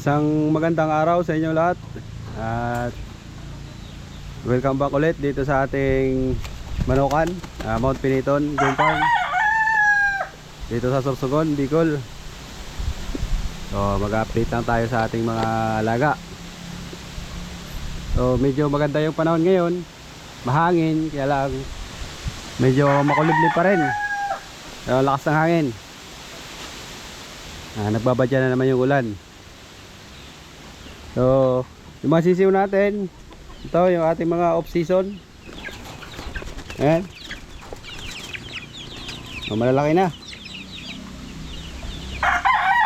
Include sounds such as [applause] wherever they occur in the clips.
Isang magandang araw sa inyo lahat. At Welcome back ulit dito sa ating Manukan ah, Mount Piniton Game Dito sa Sorsogon, Bicol. So mag-update lang tayo sa ating mga alaga. So medyo maganda yung panahon ngayon. Mahangin Kaya lang Medyo makulimlim pa rin. Pero lakas ng hangin. Ah, Nagbabadya na naman yung ulan So, yung mga natin, ito yung ating mga off-season. Ayan. Oh, malalaki na.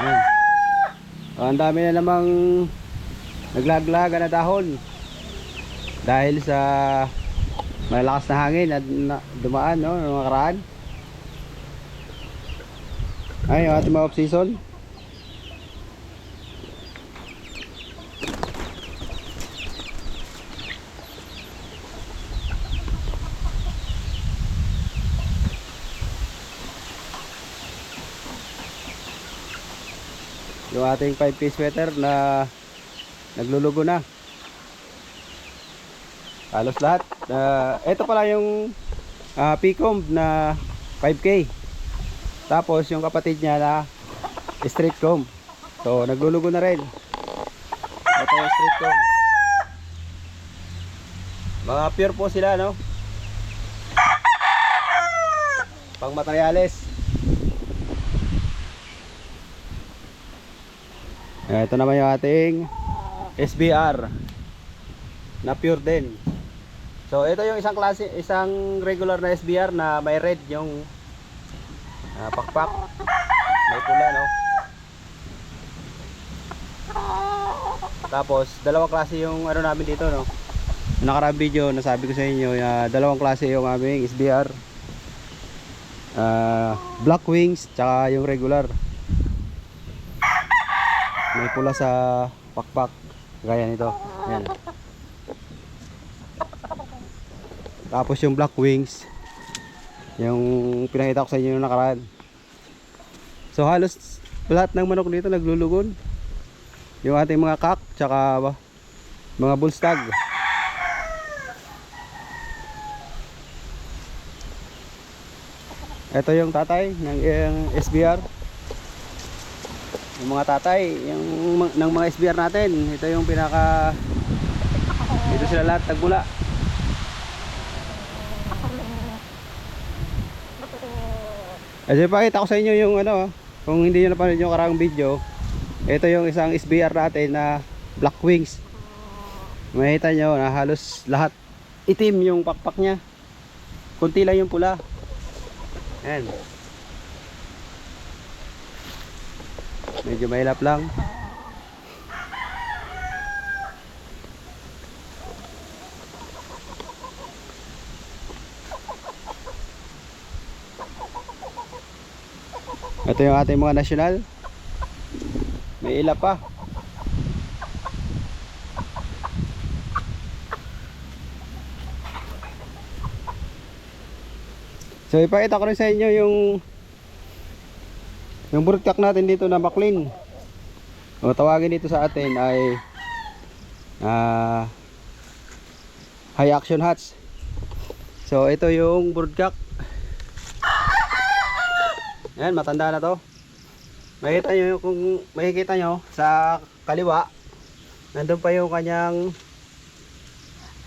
Ayan. Oh, ang dami na namang naglaglaga na dahon. Dahil sa malakas na hangin at na, dumaan, no, ng mga karaan. Ay, yung ating mga off-season. Yung ating 5 piece sweater na naglulugo na. Halos lahat. Uh, ito pala yung uh, Picom na 5k tapos yung kapatid niya na straight comb so naglulugo na rin. Ito yung straight comb mga pure po sila no? Pang materyales ito naman yung ating SBR na pure din. So ito yung isang klase isang regular na SBR na may red yung ah, pakpak. May pula no? Tapos dalawang klase yung ano namin dito no? Nakaraang video nasabi ko sa inyo uh, dalawang klase yung aming SBR Ah, black wings tsaka yung regular may pula sa pakpak. Gaya nito. Yan tapos yung black wings. Yung pinakita ko sa inyo yung nakaraan. So halos lahat ng manok dito naglulugon. Yung ating mga kak tsaka mga bullstag ito yung tatay ng yung SBR yung mga tatay yung ng mga SBR natin ito yung pinaka dito sila lahat tagmula Kasi pakita ko sa inyo yung ano kung hindi nyo napanood yung karang video ito yung isang SBR natin na black wings. Makita nyo na halos lahat itim yung pakpak nya kunti lang yung pula. Yan medyo mahilap lang. Ito yung ating mga nasyonal. May ila pa. So ipakita ko rin sa inyo yung yung burkak natin dito na McLean. O tawagin dito sa atin ay ah high action hats. So ito yung burkak. Yan, matanda na to. Makikita nyo kung makikita nyo sa kaliwa, nandun pa yung kanyang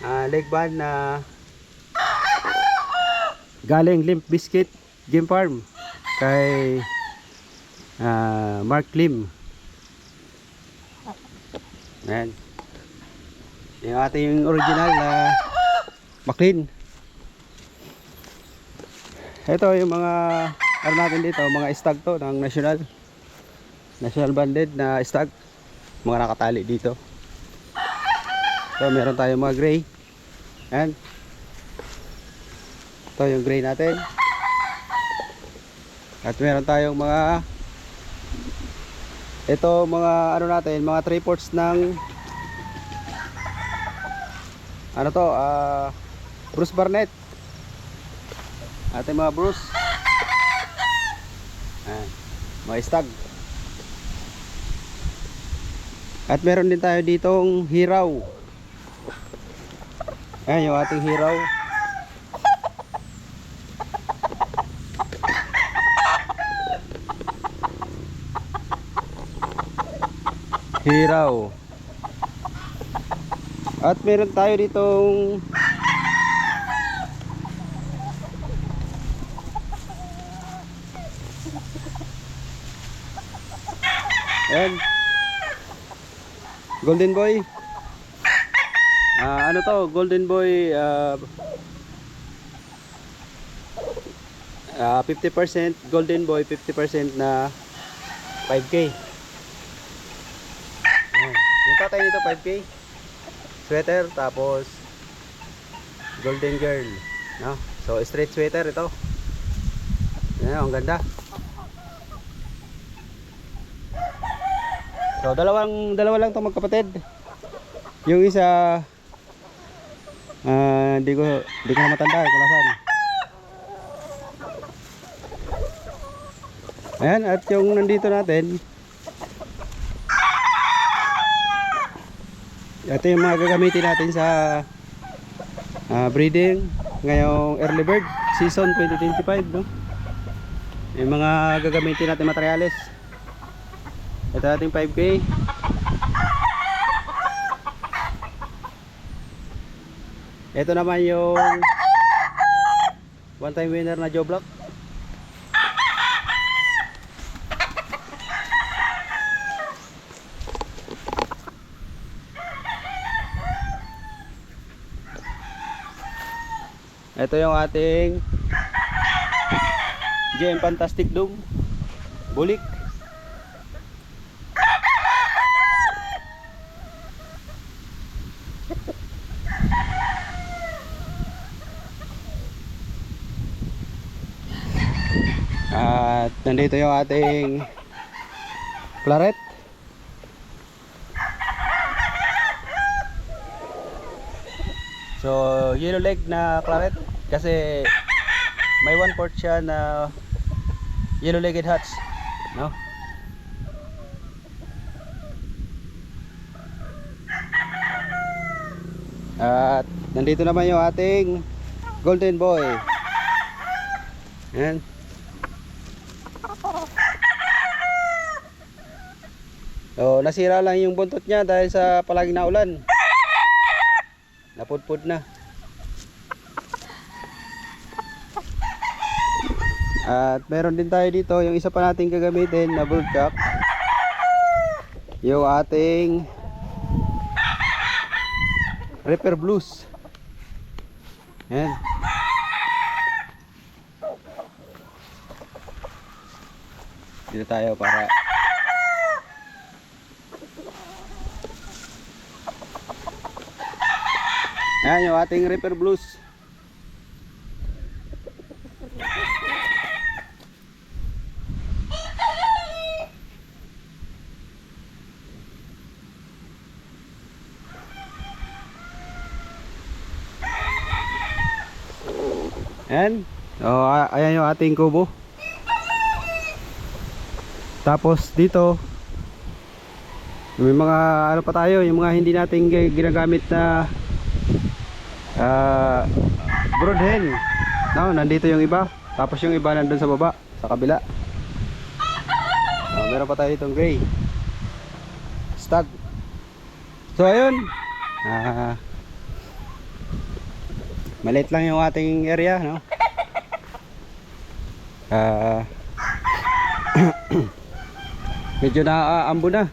ah, leg band na galing Limp Biscuit Game Farm kay ah, Mark Lim. Ayan. Yung ating original na McLean. Ito yung mga ano natin dito, mga stag to ng national. National banded na stag. Mga nakatali dito. So meron tayong mga gray. Ayan. Ito yung gray natin. At meron tayong mga ito mga ano natin, mga 3 ports ng ano to, ah Bruce Barnett. Ating mga Bruce. Ayan, mga stag. At meron din tayo ditong hiraw. Ayan yung ating hiraw. Hiraw. At meron tayo ditong Ayan. Golden Boy. Ah, ano to? Golden Boy ah ah, 50% Golden Boy, 50% na 5K. Yung tatay nito 5K. Sweater tapos Golden Girl, no? So straight sweater ito. Ayan, ang ganda. So dalawang dalawa lang 'tong magkapatid. Yung isa ah hindi ko hindi ko matanda kung nasaan. Ayan, at yung nandito natin Ito yung mga gagamitin natin sa ah, breeding ngayong early bird season 2025 no. Yung mga gagamitin natin materyales. Ito ating 5K. Ito naman yung one time winner na Joe Block. Ito yung ating GM Fantastic Dome. Bulik. At nandito yung ating claret. So, yellow leg na claret kasi may one port siya na yellow legged hats, no? At nandito naman yung ating golden boy. Yan. So, nasira lang yung buntot niya dahil sa palaging naulan. Napudpud na. At meron din tayo dito yung isa pa nating gagamitin na broodcock. Yung ating Reaper Blues. Yan. Dito tayo para Ayan yung ating Reaper Blues. Ayan. Oh, ayan yung ating kubo. Tapos dito may mga ano pa tayo, yung mga hindi natin gi- ginagamit na ah brood hen. No, nandito yung iba. Tapos yung iba nandun sa baba, sa kabila. Ah, meron pa tayo itong gray. Stag. So ayun. Ah Maliit lang yung ating area, no? Ah [coughs] Medyo naaambo na.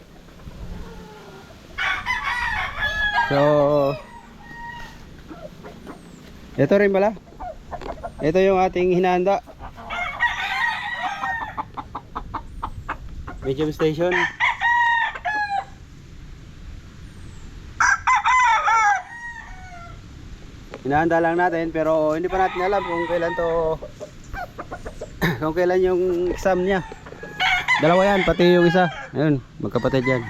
So Ito rin pala. Ito yung ating hinahanda. Medium station. Hinahanda lang natin pero hindi pa natin alam kung kailan to [coughs] kung kailan yung exam niya. Dalawa yan, pati yung isa. Ayun, magkapatid yan.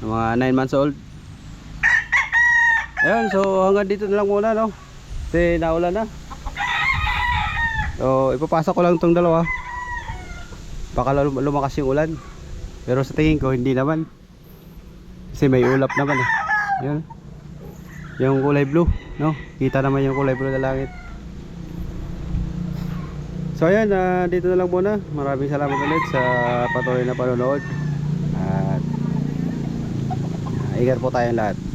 Mga 9 months old. Ayun, so hanggang dito na lang muna, no? Kasi naulan na. So, ipapasok ko lang tong dalawa. Baka lum- lumakas yung ulan. Pero sa tingin ko, hindi naman. Kasi may ulap naman eh. Yun. Yung kulay blue, no? Kita naman yung kulay blue na langit. So ayan, ah, dito na lang muna. Maraming salamat ulit sa patuloy na panonood. At ah, ingat po tayong lahat.